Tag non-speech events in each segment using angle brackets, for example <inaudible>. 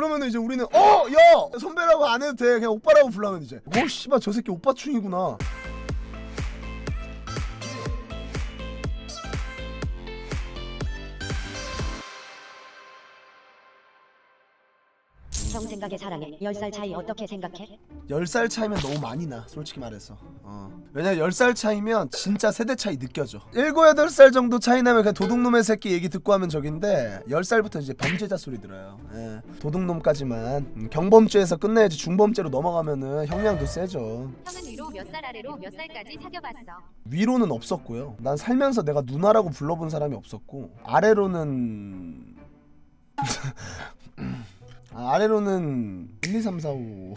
그러면 이제 우리는 어 야 선배라고 안 해도 돼. 그냥 오빠라고 불러면 이제. 뭐 씨발 저 새끼 오빠 충이구나 형 생각에 사랑해. 10살 차이 어떻게 생각해? 10살 차이면 너무 많이 나 솔직히 말해서 어. 왜냐면 10살 차이면 진짜 세대 차이 느껴져 7, 8살 정도 차이 나면 그냥 도둑놈의 새끼 얘기 듣고 하면 적인데 10살부터 이제 범죄자 소리 들어요 예. 도둑놈까지만 음, 경범죄에서 끝내야지 중범죄로 넘어가면은 형량도 세죠 형은 위로 몇 살 아래로 몇 살까지 사귀어봤어. 위로는 없었고요 난 살면서 내가 누나라고 불러본 사람이 없었고 아래로는 <laughs> 아, 아래로는 1, 2, 3, 4, 5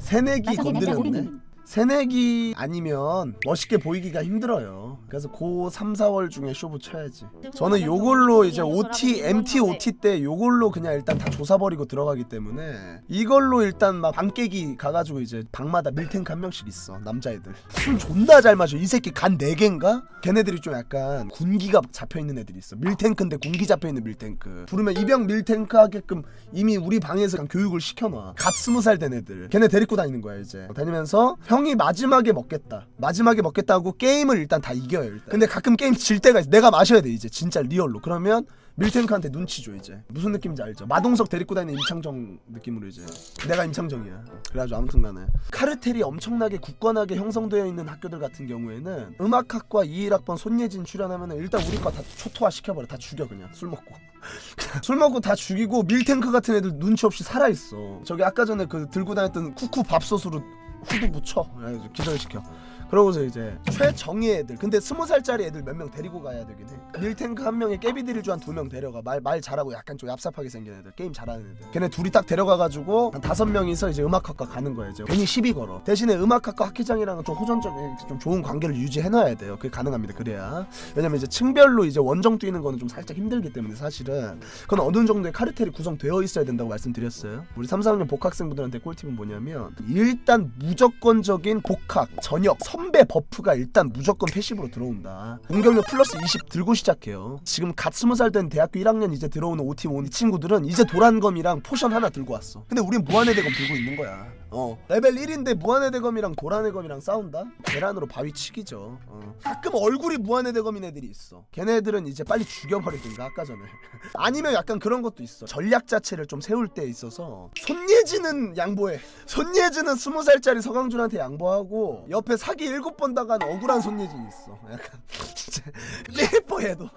새내기 건드렸네 새내기 아니면 멋있게 보이기가 힘들어요. 그래서 고 3, 4월 중에 쇼부 쳐야지. 저는 요걸로 이제 OT, MT, OT 때 요걸로 그냥 일단 다 조사버리고 들어가기 때문에 이걸로 일단 막 방깨기 가가지고 이제 방마다 밀탱크 한 명씩 있어 남자애들. 술 존나 잘 마셔 이 새끼 간 4개인가? 걔네들이 좀 약간 군기가 잡혀있는 애들이 있어. 밀탱크인데 군기 잡혀있는 밀탱크. 부르면 이병 밀탱크 하게끔 이미 우리 방에서 교육을 시켜놔. 갓 스무 살 된 애들. 걔네 데리고 다니는 거야 이제. 다니면서 형이 마지막에 먹겠다. 마지막에 먹겠다고 게임을 일단 다 이겨요 일단. 근데 가끔 게임 질 때가 있어. 내가 마셔야 돼 이제. 진짜 리얼로. 그러면 밀탱크한테 눈치 줘 이제. 무슨 느낌인지 알죠? 마동석 데리고 다니는 임창정 느낌으로 이제. 내가 임창정이야. 그래가지고 아무튼간에. 카르텔이 엄청나게 굳건하게 형성되어 있는 학교들 같은 경우에는 음악학과 21학번 손예진 출연하면 일단 우리 거다 초토화 시켜버려. 다 죽여 그냥. 술 먹고. <laughs> 술 먹고 다 죽이고 밀탱크 같은 애들 눈치 없이 살아있어. 저기 아까 전에 그 들고 다녔던 쿠쿠 밥솥으로 후드 묻혀. 그래가지고 기절시켜. 그러고서 이제 최정예 애들. 근데 스무 살짜리 애들 몇 명 데리고 가야 되긴 해. 밀탱크 한 명에 깨비드릴주 한 두 명 데려가. 말 말 잘하고 약간 좀 얍삽하게 생긴 애들 게임 잘하는 애들. 걔네 둘이 딱 데려가가지고 한 다섯 명이서 이제 음악학과 가는 거야 이제. 괜히 시비 걸어. 대신에 음악학과 학회장이랑은 좀 호전적인 좀 좋은 관계를 유지해놔야 돼요. 그게 가능합니다 그래야. 왜냐면 이제 층별로 이제 원정 뛰는 거는 좀 살짝 힘들기 때문에 사실은. 그건 어느 정도의 카르텔이 구성되어 있어야 된다고 말씀드렸어요. 우리 3, 4학년 복학생분들한테 꿀팁은 뭐냐면 일단 무 조건적인 복학 전역 선배 버프가 일단 무조건 패시브로 들어온다. 공격력 플러스 20 들고 시작해요. 지금 갓 20살 된 대학교 1학년 이제 들어오는 OT 온이 친구들은 이제 도란검이랑 포션 하나 들고 왔어. 근데 우린 무한의 대검 들고 있는 거야 어 레벨 1인데 무한의 대검이랑 도란의 검이랑 싸운다? 계란으로 바위 치기죠. 어. 가끔 얼굴이 무한의 대검인 애들이 있어. 걔네들은 이제 빨리 죽여버리든가 아까 전에. <laughs> 아니면 약간 그런 것도 있어. 전략 자체를 좀 세울 때 있어서 손예진은 양보해. 손예진은 20살짜리 서강준한테 양보하고 옆에 사기 7번 당한 억울한 손예진이 있어. 약간 <laughs> 진짜 <laughs> 래퍼해도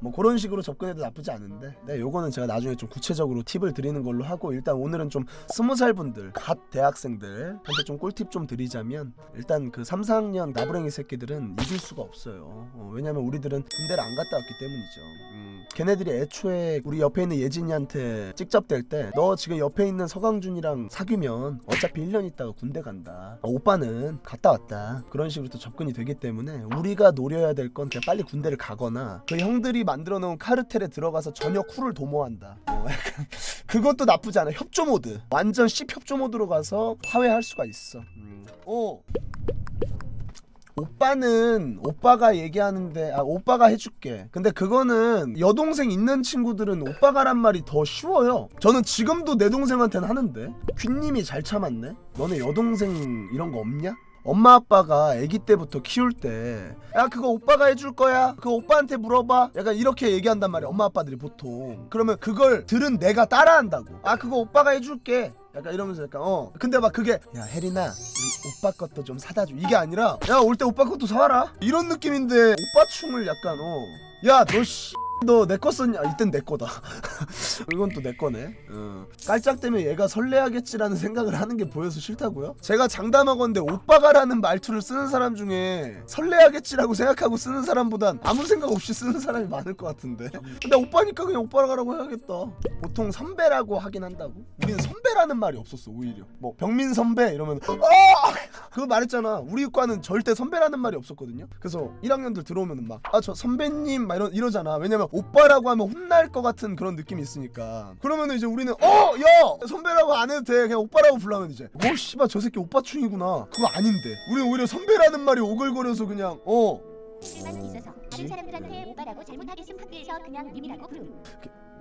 뭐 그런 식으로 접근해도 나쁘지 않은데. 네 요거는 제가 나중에 좀 구체적으로 팁을 드리는 걸로 하고 일단 오늘은 좀 스무 살 분들 갓 대학생들한테 좀 꿀팁 좀 드리자면 일단 그 3, 4학년 나부랭이 새끼들은 잊을 수가 없어요. 어, 왜냐면 우리들은 군대를 안 갔다 왔기 때문이죠. 음, 걔네들이 애초에 우리 옆에 있는 예진이한테 찍접될 때 너 지금 옆에 있는 서강준이랑 사귀면 어차피 1년 있다가 군대 간다. 어, 오빠는 갔다 왔다. 그런 식으로 또 접근이 되기 때문에 우리가 노려야 될 건 그냥 빨리 군대를 가거나 그 형들이 만들어 놓은 카르텔에 들어가서 전역 후를 도모한다. 어, <laughs> 그것도 나쁘지 않아. 협조 모드. 완전 씹 협조 모드로 가서 화해할 수가 있어. 음. 어. 오빠는 오빠가 얘기하는데 아 오빠가 해줄게. 근데 그거는 여동생 있는 친구들은 오빠가란 말이 더 쉬워요. 저는 지금도 내 동생한테는 하는데. 퀸님이 잘 참았네? 너네 여동생 이런 거 없냐? 엄마 아빠가 아기 때부터 키울 때 야 그거 오빠가 해줄 거야. 그거 오빠한테 물어봐. 약간 이렇게 얘기한단 말이야 엄마 아빠들이 보통. 그러면 그걸 들은 내가 따라한다고 아 그거 오빠가 해줄게. 약간 이러면서 약간 어. 근데 막 그게 야 혜린아 우리 오빠 것도 좀 사다 줘. 이게 아니라 야 올 때 오빠 것도 사와라. 이런 느낌인데 오빠 춤을 약간 어야너 씨 너내거 썼냐? 아, 이땐 내 거다. <laughs> 이건 또 내 거네. 어. 깔짝대면 얘가 설레하겠지라는 생각을 하는 게 보여서 싫다고요? 제가 장담하건데 오빠가라는 말투를 쓰는 사람 중에 설레하겠지라고 생각하고 쓰는 사람보단 아무 생각 없이 쓰는 사람이 많을 것 같은데. 근데 오빠니까 그냥 오빠라고 해야겠다. 보통 선배라고 하긴 한다고. 우리는 선배라는 말이 없었어 오히려. 뭐 병민 선배 이러면 아 그거 말했잖아. 우리 과는 절대 선배라는 말이 없었거든요. 그래서 1학년들 들어오면은 막아 저 선배님 막 이러, 이러잖아. 왜냐면 오빠라고 하면 혼날 것 같은 그런 느낌이 있으니까. 그러면 이제 우리는 어 야 선배라고 안 해도 돼. 그냥 오빠라고 불러면 이제 뭐 씨발 저 새끼 오빠충이구나. 그거 아닌데. 우리는 오히려 선배라는 말이 오글거려서 그냥 어 있어서. 뭐지? 사람들한테 오빠라고 잘못하겠음 학교에서 그냥 님이라고 부름.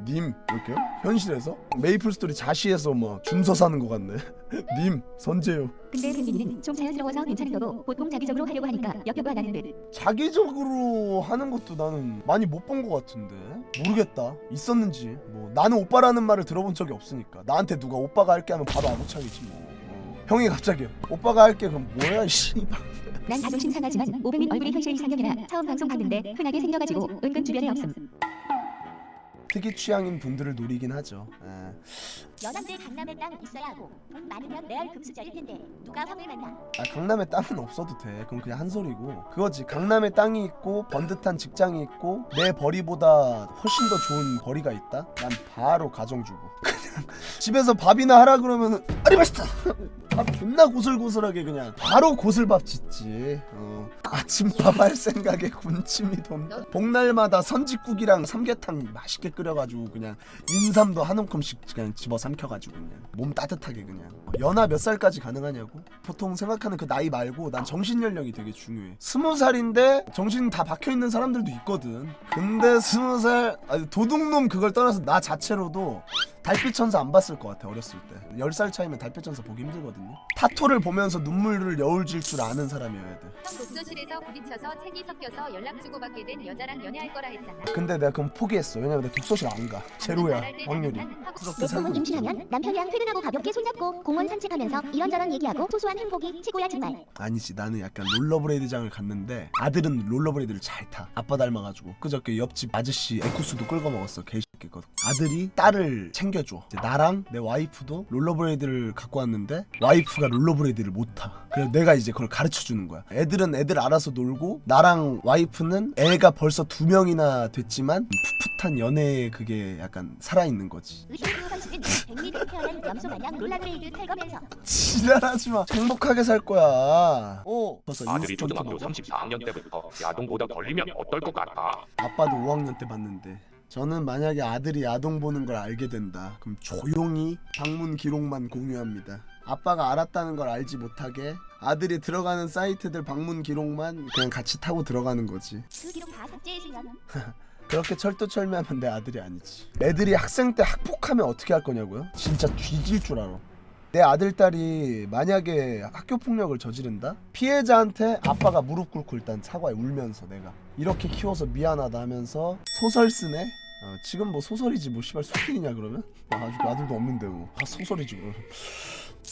님 이렇게요? 현실에서? 메이플 스토리 자시에서 뭐 준서 사는 것 같네 <laughs> 님 선재요 근데 금민이는 좀 자연스러워서 괜찮은 거고 보통 자기적으로 하려고 하니까 역효가 나는 듯. 자기적으로 하는 것도 나는 많이 못 본 것 같은데 모르겠다 있었는지 뭐 나는 오빠라는 말을 들어본 적이 없으니까 나한테 누가 오빠가 할게 하면 바로 아구창이지 뭐 어. 형이 갑자기 오빠가 할게 그럼 뭐야 씨발 난 자존심 상하지만 오백민 얼굴이 현실 이상형이라 처음 방송 봤는데 흔하게 생겨가지고 은근 주변에 없음. 특이 취향인 분들을 노리긴 하죠. 예. 연합대 강남에 땅 있어야 하고 돈 많으면 레알 금수저일 텐데 누가 화물 만나. 아 강남에 땅은 없어도 돼. 그건 그냥 한 소리고. 그거지. 강남에 땅이 있고 번듯한 직장이 있고 내 벌이보다 훨씬 더 좋은 벌이가 있다? 난 바로 가정 주부. 그냥 <laughs> 집에서 밥이나 하라 그러면은 아리마스타 밥 존나 고슬고슬하게 그냥. 바로 고슬밥 짓지. 어. 아침밥 할 생각에 군침이 돈다. 복날마다 선짓국이랑 삼계탕 맛있게 끓여가지고 그냥 인삼도 한 움큼씩 그냥 집어 삼켜가지고 그냥 몸 따뜻하게 그냥. 연하 몇 살까지 가능하냐고? 보통 생각하는 그 나이 말고 난 정신 연령이 되게 중요해. 스무 살인데 정신 다 박혀 있는 사람들도 있거든. 근데 스무 살 도둑놈 그걸 떠나서 나 자체로도 달빛 천사 안 봤을 것 같아 어렸을 때. 10살 차이면 달빛 천사 보기 힘들거든요. 타토를 보면서 눈물을 여울질 줄 아는 사람이어야 돼 형 독서실에서 부딪혀서 책이 섞여서 연락 주고받게 된 여자랑 연애할 거라 했잖아. 근데 내가 그럼 포기했어. 왜냐면 내가 독서실 안가. 제로야 확률이. 내 부모 임신하면 남편이랑 퇴근하고 가볍게 손잡고 공원 산책하면서 이런저런 얘기하고 소소한 행복이 최고야 정말. 아니지 나는 약간 롤러브레이드장을 갔는데 아들은 롤러브레이드를 잘 타. 아빠 닮아가지고. 그저께 옆집 아저씨 에쿠스도 끌고 먹었어 개새끼거든. 아들이 딸을 챙겨 줘. 이제 나랑 내 와이프도 롤러브레이드를 갖고 왔는데 와이프가 롤러브레이드를 못 타. 그래서 내가 이제 그걸 가르쳐 주는 거야. 애들은 애들 알아서 놀고 나랑 와이프는 애가 벌써 두 명이나 됐지만 풋풋한 연애에 그게 약간 살아있는 거지. 의심그 선수는 백미를 태어난 염소 마냥 롤라그레이드 탈거면서 지랄하지 마. 행복하게 살 거야. 어. 벌써 아들이 인스턴트 초등학교 먹어. 34학년 때부터 야동보다 걸리면 어떨 것 같아? 아빠도 5학년 때 봤는데 저는 만약에 아들이 야동 보는 걸 알게 된다. 그럼 조용히 방문 기록만 공유합니다. 아빠가 알았다는 걸 알지 못하게 아들이 들어가는 사이트들 방문 기록만 그냥 같이 타고 들어가는 거지. 그 기록 다 삭제해주면? <laughs> 그렇게 철두철미하면 내 아들이 아니지. 애들이 학생 때 학폭하면 어떻게 할 거냐고요? 진짜 뒤질 줄 알아 내 아들 딸이 만약에 학교 폭력을 저지른다? 피해자한테 아빠가 무릎 꿇고 일단 사과해 울면서 내가 이렇게 키워서 미안하다 하면서 소설 쓰네 어, 지금 뭐 소설이지 뭐 씨발 수필이냐 그러면 아, 아직 아들도 없는데 뭐 아, 소설이지 뭐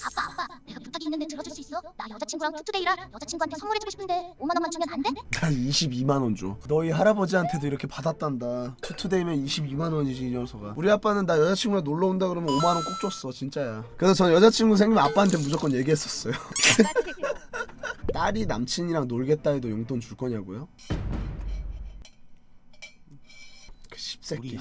아빠 아빠 내가 부탁이 있는데 들어줄 수 있어? 나 여자친구랑 투투데이라 여자친구한테 선물해주고 싶은데 5만 원만 주면 안 돼? 나 22만 원 줘. 너희 할아버지한테도 이렇게 받았단다. 투투데이면 22만 원이지 이 녀석아. 우리 아빠는 나 여자친구랑 놀러 온다 그러면 5만 원 꼭 줬어 진짜야. 그래서 전 여자친구 생기면 아빠한테 무조건 얘기했었어요. 딸이 남친이랑 놀겠다 해도 용돈 줄 거냐고요? 그 씹새끼.